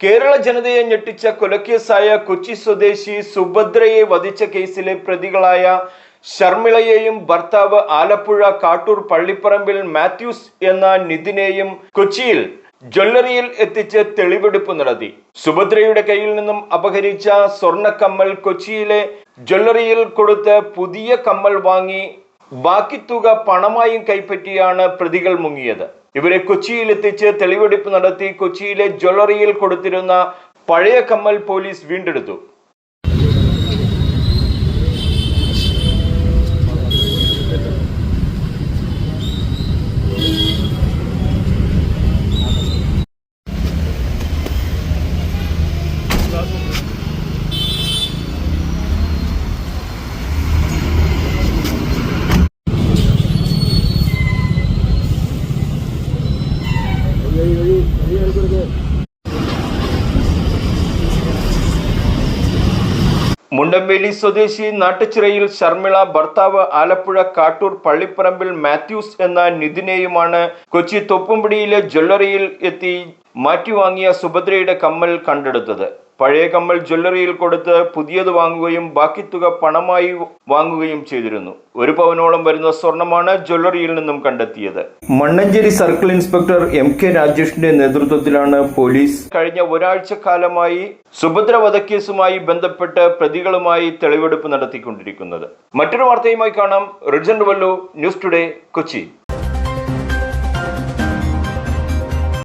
കേരള ജനതയെ ഞെട്ടിച്ച കൊലക്കേസായ കൊച്ചി സ്വദേശി സുഭദ്രയെ വധിച്ച കേസിലെ പ്രതികളായ ശർമിളയെയും ഭർത്താവ് ആലപ്പുഴ കാട്ടൂർ പള്ളിപ്പറമ്പിൽ മാത്യൂസ് എന്ന നിതിനെയും കൊച്ചിയിൽ ജ്വല്ലറിയിൽ എത്തിച്ച് തെളിവെടുപ്പ് നടത്തി. സുഭദ്രയുടെ കയ്യിൽ നിന്നും അപഹരിച്ച സ്വർണക്കമ്മൽ കൊച്ചിയിലെ ജ്വല്ലറിയിൽ കൊടുത്ത് പുതിയ കമ്മൽ വാങ്ങി ബാക്കി തുക പണമായും കൈപ്പറ്റിയാണ് പ്രതികൾ മുങ്ങിയത്. ഇവരെ കൊച്ചിയിൽ എത്തിച്ച് തെളിവെടുപ്പ് നടത്തി കൊച്ചിയിലെ ജ്വല്ലറിയിൽ കൊടുത്തിരുന്ന പഴയ കമ്മൽ പോലീസ് വീണ്ടെടുത്തു. മുണ്ടമ്പേലി സ്വദേശി നാട്ടുചിറയിൽ ശർമിള ഭർത്താവ് ആലപ്പുഴ കാട്ടൂർ പള്ളിപ്പറമ്പിൽ മാത്യൂസ് എന്ന നിതിനെയുമാണ് കൊച്ചി തൊപ്പുംപിടിയിലെ ജ്വല്ലറിയിൽ എത്തി മാറ്റിവാങ്ങിയ സുഭദ്രയുടെ കമ്മൽ കണ്ടെടുത്തത്. പഴയ കമ്മൽ ജ്വല്ലറിയിൽ കൊടുത്ത് പുതിയത് വാങ്ങുകയും ബാക്കി തുക പണമായി വാങ്ങുകയും ചെയ്തിരുന്നു. ഒരു പവനോളം വരുന്ന സ്വർണമാണ് ജ്വല്ലറിയിൽ നിന്നും കണ്ടെത്തിയത്. Mannanchery circle inspector M K രാജേഷിന്റെ നേതൃത്വത്തിലാണ് പോലീസ് കഴിഞ്ഞ ഒരാഴ്ച കാലമായി സുഭദ്ര വധക്കേസുമായി ബന്ധപ്പെട്ട് പ്രതികളുമായി തെളിവെടുപ്പ് നടത്തിക്കൊണ്ടിരിക്കുന്നത്. മറ്റൊരു വാർത്തയുമായി കാണാം. റിജൻ വല്ലു ന്യൂസ് ടുഡേ കൊച്ചി.